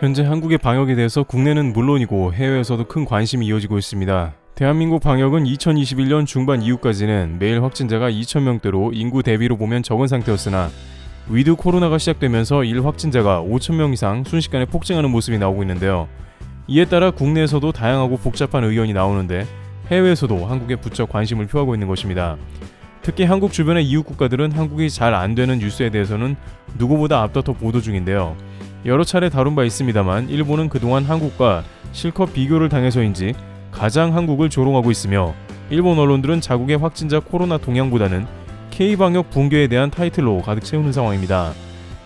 현재 한국의 방역에 대해서 국내는 물론이고 해외에서도 큰 관심이 이어지고 있습니다. 대한민국 방역은 2021년 중반 이후까지는 매일 확진자가 2,000명대로 인구 대비로 보면 적은 상태였으나 위드 코로나가 시작되면서 일 확진자가 5,000명 이상 순식간에 폭증하는 모습이 나오고 있는데요. 이에 따라 국내에서도 다양하고 복잡한 의견이 나오는데 해외에서도 한국에 부쩍 관심을 표하고 있는 것입니다. 특히 한국 주변의 이웃 국가들은 한국이 잘 안 되는 뉴스에 대해서는 누구보다 앞다퉈 보도 중인데요. 여러 차례 다룬 바 있습니다만 일본은 그동안 한국과 실컷 비교를 당해서인지 가장 한국을 조롱하고 있으며 일본 언론들은 자국의 확진자 코로나 동향보다는 K-방역 붕괴에 대한 타이틀로 가득 채우는 상황입니다.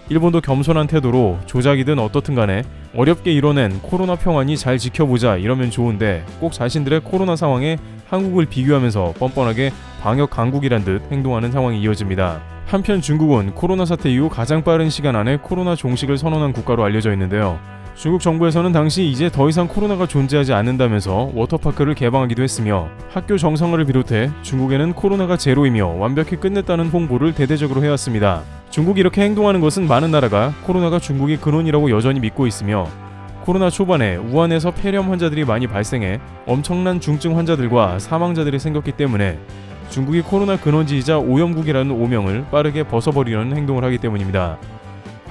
일본도 겸손한 태도로 조작이든 어떻든 간에 어렵게 이뤄낸 코로나 평안이 잘 지켜보자 이러면 좋은데 꼭 자신들의 코로나 상황에 한국을 비교하면서 뻔뻔하게 방역 강국이란 듯 행동하는 상황이 이어집니다. 한편 중국은 코로나 사태 이후 가장 빠른 시간 안에 코로나 종식을 선언한 국가로 알려져 있는데요. 중국 정부에서는 당시 이제 더 이상 코로나가 존재하지 않는다면서 워터파크를 개방하기도 했으며 학교 정상화를 비롯해 중국에는 코로나가 제로이며 완벽히 끝냈다는 홍보를 대대적으로 해왔습니다. 중국이 이렇게 행동하는 것은 많은 나라가 코로나가 중국의 근원이라고 여전히 믿고 있으며 코로나 초반에 우한에서 폐렴 환자들이 많이 발생해 엄청난 중증 환자들과 사망자들이 생겼기 때문에 중국이 코로나 근원지이자 오염국이라는 오명을 빠르게 벗어버리려는 행동을 하기 때문입니다.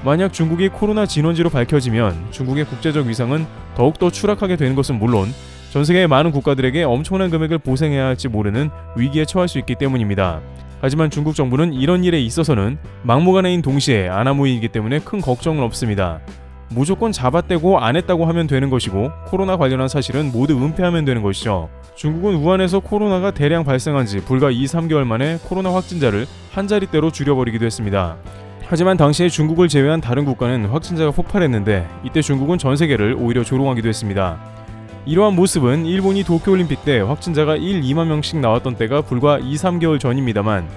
만약 중국이 코로나 진원지로 밝혀지면 중국의 국제적 위상은 더욱더 추락하게 되는 것은 물론 전 세계의 많은 국가들에게 엄청난 금액을 보생해야 할지 모르는 위기에 처할 수 있기 때문입니다. 하지만 중국 정부는 이런 일에 있어서는 막무가내인 동시에 아나무이기 때문에 큰 걱정은 없습니다. 무조건 잡아떼고 안 했다고 하면 되는 것이고 코로나 관련한 사실은 모두 은폐하면 되는 것이죠. 중국은 우한에서 코로나가 대량 발생한 지 불과 2, 3개월 만에 코로나 확진자를 한 자릿대로 줄여버리기도 했습니다. 하지만 당시에 중국을 제외한 다른 국가는 확진자가 폭발했는데 이때 중국은 전 세계를 오히려 조롱하기도 했습니다. 이러한 모습은 일본이 도쿄올림픽 때 확진자가 1, 2만 명씩 나왔던 때가 불과 2, 3개월 전입니다만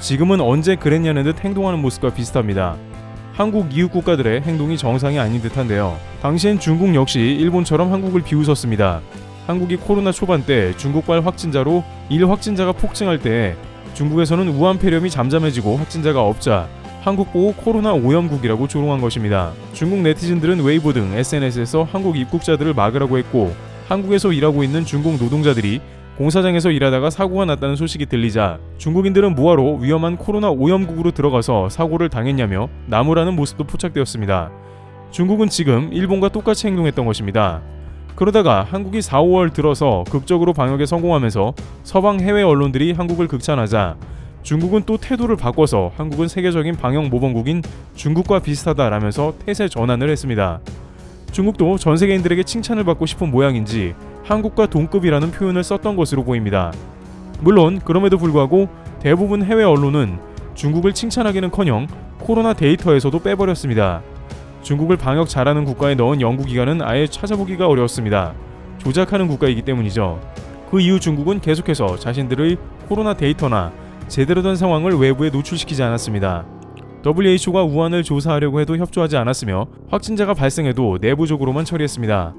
지금은 언제 그랬냐는 듯 행동하는 모습과 비슷합니다. 한국 이웃 국가들의 행동이 정상이 아닌 듯한데요. 당시엔 중국 역시 일본처럼 한국을 비웃었습니다. 한국이 코로나 초반 때 중국발 확진자로 일 확진자가 폭증할 때 중국에서는 우한 폐렴이 잠잠해지고 확진자가 없자 한국 보고 코로나 오염국이라고 조롱한 것입니다. 중국 네티즌들은 웨이보 등 SNS에서 한국 입국자들을 막으라고 했고 한국에서 일하고 있는 중국 노동자들이 공사장에서 일하다가 사고가 났다는 소식이 들리자 중국인들은 뭐하러 위험한 코로나 오염국으로 들어가서 사고를 당했냐며 나무라는 모습도 포착되었습니다. 중국은 지금 일본과 똑같이 행동했던 것입니다. 그러다가 한국이 4, 5월 들어서 극적으로 방역에 성공하면서 서방 해외 언론들이 한국을 극찬하자 중국은 또 태도를 바꿔서 한국은 세계적인 방역 모범국인 중국과 비슷하다라면서 태세 전환을 했습니다. 중국도 전 세계인들에게 칭찬을 받고 싶은 모양인지 한국과 동급이라는 표현을 썼던 것으로 보입니다. 물론 그럼에도 불구하고 대부분 해외 언론은 중국을 칭찬하기는커녕 코로나 데이터에서도 빼버렸습니다. 중국을 방역 잘하는 국가에 넣은 연구기관은 아예 찾아보기가 어려웠습니다. 조작하는 국가이기 때문이죠. 그 이후 중국은 계속해서 자신들의 코로나 데이터나 제대로 된 상황을 외부에 노출시키지 않았습니다. WHO가 우한을 조사하려고 해도 협조하지 않았으며 확진자가 발생해도 내부적으로만 처리했습니다.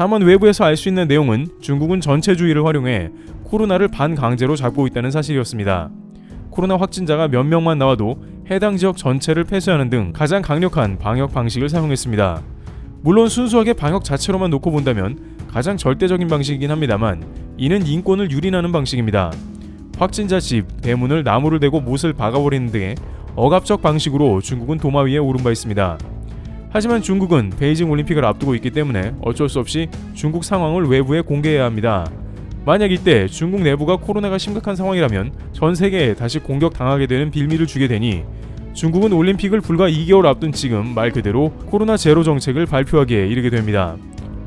다만 외부에서 알 수 있는 내용은 중국은 전체주의를 활용해 코로나를 반강제로 잡고 있다는 사실이었습니다. 코로나 확진자가 몇 명만 나와도 해당 지역 전체를 폐쇄하는 등 가장 강력한 방역 방식을 사용했습니다. 물론 순수하게 방역 자체로만 놓고 본다면 가장 절대적인 방식이긴 합니다만 이는 인권을 유린하는 방식입니다. 확진자 집, 대문을 나무를 대고 못을 박아버리는 등의 억압적 방식으로 중국은 도마 위에 오른 바 있습니다. 하지만 중국은 베이징 올림픽을 앞두고 있기 때문에 어쩔 수 없이 중국 상황을 외부에 공개해야 합니다. 만약 이때 중국 내부가 코로나가 심각한 상황이라면 전 세계에 다시 공격당하게 되는 빌미를 주게 되니 중국은 올림픽을 불과 2개월 앞둔 지금 말 그대로 코로나 제로 정책을 발표하기에 이르게 됩니다.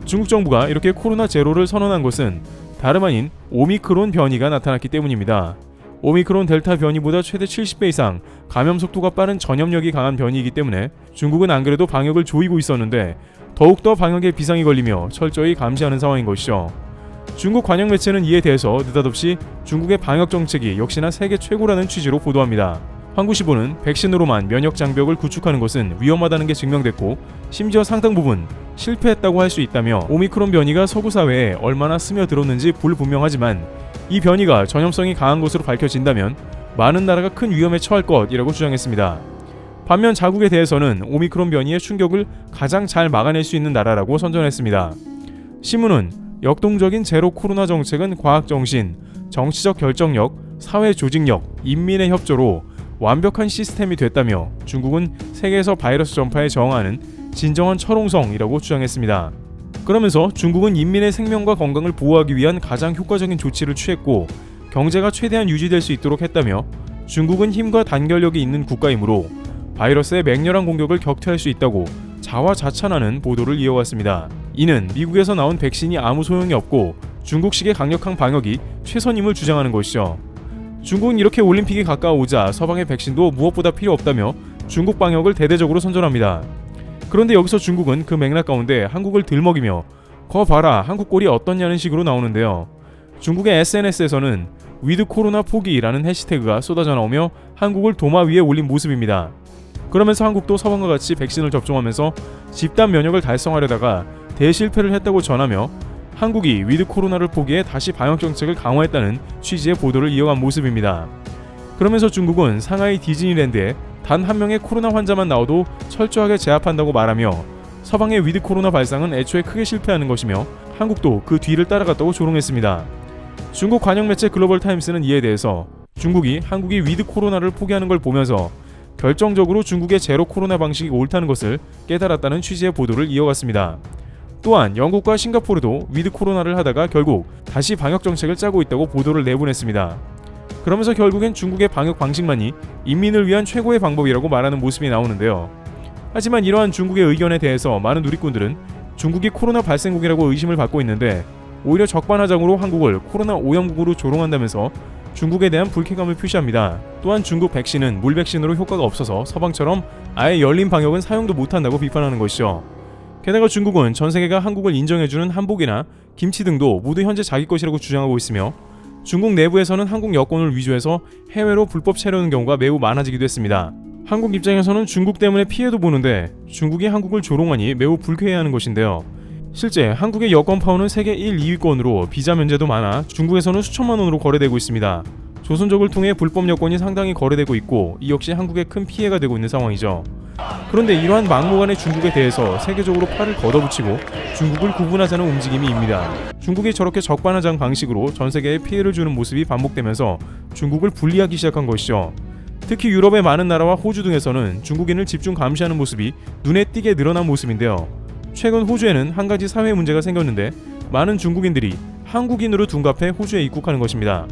중국 정부가 이렇게 코로나 제로를 선언한 것은 다름 아닌 오미크론 변이가 나타났기 때문입니다. 오미크론 델타 변이보다 최대 70배 이상 감염 속도가 빠른 전염력이 강한 변이이기 때문에 중국은 안 그래도 방역을 조이고 있었는데 더욱더 방역에 비상이 걸리며 철저히 감시하는 상황인 것이죠. 중국 관영 매체는 이에 대해서 느닷없이 중국의 방역 정책이 역시나 세계 최고라는 취지로 보도합니다. 한국시보는 백신으로만 면역 장벽을 구축하는 것은 위험하다는 게 증명됐고 심지어 상당 부분 실패했다고 할 수 있다며 오미크론 변이가 서구 사회에 얼마나 스며들었는지 불분명하지만 이 변이가 전염성이 강한 것으로 밝혀진다면 많은 나라가 큰 위험에 처할 것이라고 주장했습니다. 반면 자국에 대해서는 오미크론 변이의 충격을 가장 잘 막아낼 수 있는 나라라고 선전했습니다. 신문은 역동적인 제로 코로나 정책은 과학 정신, 정치적 결정력, 사회 조직력, 인민의 협조로 완벽한 시스템이 됐다며 중국은 세계에서 바이러스 전파에 저항하는 진정한 철옹성이라고 주장했습니다. 그러면서 중국은 인민의 생명과 건강을 보호하기 위한 가장 효과적인 조치를 취했고 경제가 최대한 유지될 수 있도록 했다며 중국은 힘과 단결력이 있는 국가이므로 바이러스의 맹렬한 공격을 격퇴할 수 있다고 자화자찬하는 보도를 이어왔습니다. 이는 미국에서 나온 백신이 아무 소용이 없고 중국식의 강력한 방역이 최선임을 주장하는 것이죠. 중국은 이렇게 올림픽이 가까워오자 서방의 백신도 무엇보다 필요 없다며 중국 방역을 대대적으로 선전합니다. 그런데 여기서 중국은 그 맥락 가운데 한국을 들먹이며 거 봐라 한국 꼴이 어떻냐는 식으로 나오는데요. 중국의 SNS에서는 위드 코로나 포기라는 해시태그가 쏟아져 나오며 한국을 도마 위에 올린 모습입니다. 그러면서 한국도 서방과 같이 백신을 접종하면서 집단 면역을 달성하려다가 대실패를 했다고 전하며 한국이 위드 코로나를 포기해 다시 방역 정책을 강화했다는 취지의 보도를 이어간 모습입니다. 그러면서 중국은 상하이 디즈니랜드에 단 한 명의 코로나 환자만 나와도 철저하게 제압한다고 말하며 서방의 위드 코로나 발상은 애초에 크게 실패하는 것이며 한국도 그 뒤를 따라갔다고 조롱했습니다. 중국 관영 매체 글로벌 타임스는 이에 대해서 중국이 한국이 위드 코로나를 포기하는 걸 보면서 결정적으로 중국의 제로 코로나 방식이 옳다는 것을 깨달았다는 취지의 보도를 이어갔습니다. 또한 영국과 싱가포르도 위드 코로나를 하다가 결국 다시 방역 정책을 짜고 있다고 보도를 내보냈습니다. 그러면서 결국엔 중국의 방역 방식만이 인민을 위한 최고의 방법이라고 말하는 모습이 나오는데요. 하지만 이러한 중국의 의견에 대해서 많은 누리꾼들은 중국이 코로나 발생국이라고 의심을 받고 있는데 오히려 적반하장으로 한국을 코로나 오염국으로 조롱한다면서 중국에 대한 불쾌감을 표시합니다. 또한 중국 백신은 물 백신으로 효과가 없어서 서방처럼 아예 열린 방역은 사용도 못한다고 비판하는 것이죠. 게다가 중국은 전 세계가 한국을 인정해주는 한복이나 김치 등도 모두 현재 자기 것이라고 주장하고 있으며 중국 내부에서는 한국 여권을 위조해서 해외로 불법 체류하는 경우가 매우 많아지기도 했습니다. 한국 입장에서는 중국 때문에 피해도 보는데 중국이 한국을 조롱하니 매우 불쾌해하는 것인데요. 실제 한국의 여권 파워는 세계 1, 2위권으로 비자 면제도 많아 중국에서는 수천만 원으로 거래되고 있습니다. 조선족을 통해 불법 여권이 상당히 거래되고 있고 이 역시 한국에 큰 피해가 되고 있는 상황이죠. 그런데 이러한 막무가내 중국에 대해서 세계적으로 팔을 걷어붙이고 중국을 구분하자는 움직임이입니다. 중국이 저렇게 적반하장 방식으로 전 세계에 피해를 주는 모습이 반복되면서 중국을 분리하기 시작한 것이죠. 특히 유럽의 많은 나라와 호주 등에서는 중국인을 집중 감시하는 모습이 눈에 띄게 늘어난 모습인데요. 최근 호주에는 한 가지 사회 문제가 생겼는데 많은 중국인들이 한국인으로 둔갑해 호주에 입국하는 것입니다.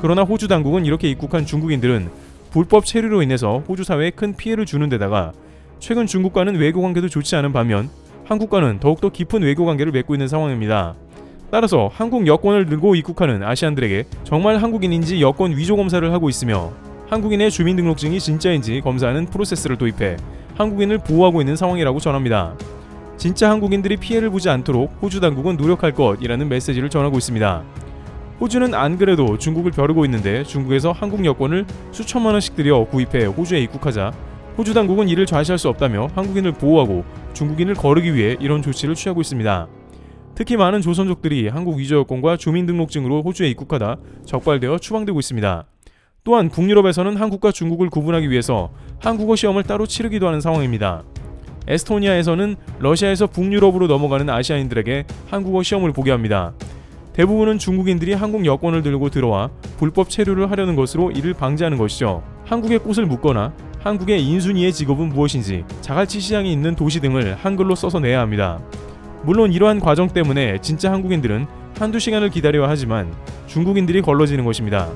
그러나 호주 당국은 이렇게 입국한 중국인들은 불법 체류로 인해서 호주 사회에 큰 피해를 주는 데다가 최근 중국과는 외교 관계도 좋지 않은 반면 한국과는 더욱더 깊은 외교 관계를 맺고 있는 상황입니다. 따라서 한국 여권을 들고 입국하는 아시안들에게 정말 한국인인지 여권 위조 검사를 하고 있으며 한국인의 주민등록증이 진짜인지 검사하는 프로세스를 도입해 한국인을 보호하고 있는 상황이라고 전합니다. 진짜 한국인들이 피해를 보지 않도록 호주 당국은 노력할 것이라는 메시지를 전하고 있습니다. 호주는 안 그래도 중국을 벼르고 있는데 중국에서 한국 여권을 수천만 원씩 들여 구입해 호주에 입국하자 호주 당국은 이를 좌시할 수 없다며 한국인을 보호하고 중국인을 거르기 위해 이런 조치를 취하고 있습니다. 특히 많은 조선족들이 한국 위조 여권과 주민등록증으로 호주에 입국하다 적발되어 추방되고 있습니다. 또한 북유럽에서는 한국과 중국을 구분하기 위해서 한국어 시험을 따로 치르기도 하는 상황입니다. 에스토니아에서는 러시아에서 북유럽으로 넘어가는 아시아인들에게 한국어 시험을 보게 합니다. 대부분은 중국인들이 한국 여권을 들고 들어와 불법 체류를 하려는 것으로 이를 방지하는 것이죠. 한국의 꽃을 묻거나 한국의 인순이의 직업은 무엇인지 자갈치 시장이 있는 도시 등을 한글로 써서 내야 합니다. 물론 이러한 과정 때문에 진짜 한국인들은 한두 시간을 기다려야 하지만 중국인들이 걸러지는 것입니다.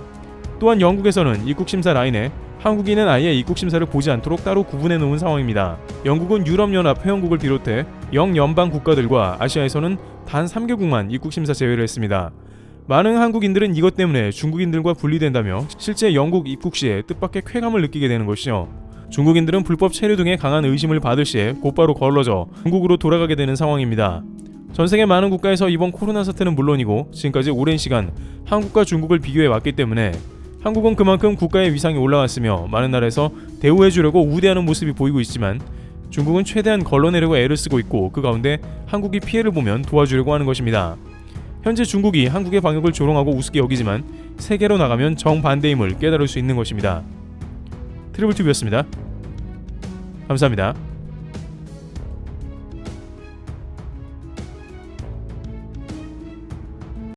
또한 영국에서는 입국 심사 라인에 한국인은 아예 입국 심사를 보지 않도록 따로 구분해 놓은 상황입니다. 영국은 유럽연합 회원국을 비롯해 영연방 국가들과 아시아에서는 단 3개국만 입국 심사 제외를 했습니다. 많은 한국인들은 이것 때문에 중국인들과 분리된다며 실제 영국 입국 시에 뜻밖의 쾌감을 느끼게 되는 것이죠. 중국인들은 불법 체류 등의 강한 의심을 받을 시에 곧바로 걸러져 중국으로 돌아가게 되는 상황입니다. 전 세계 많은 국가에서 이번 코로나 사태는 물론이고 지금까지 오랜 시간 한국과 중국을 비교해 왔기 때문에 한국은 그만큼 국가의 위상이 올라왔으며 많은 나라에서 대우해 주려고 우대하는 모습이 보이고 있지만 중국은 최대한 걸러내려고 애를 쓰고 있고 그 가운데 한국이 피해를 보면 도와주려고 하는 것입니다. 현재 중국이 한국의 방역을 조롱하고 우습게 여기지만 세계로 나가면 정반대임을 깨달을 수 있는 것입니다. 트리블 튜브였습니다. 감사합니다.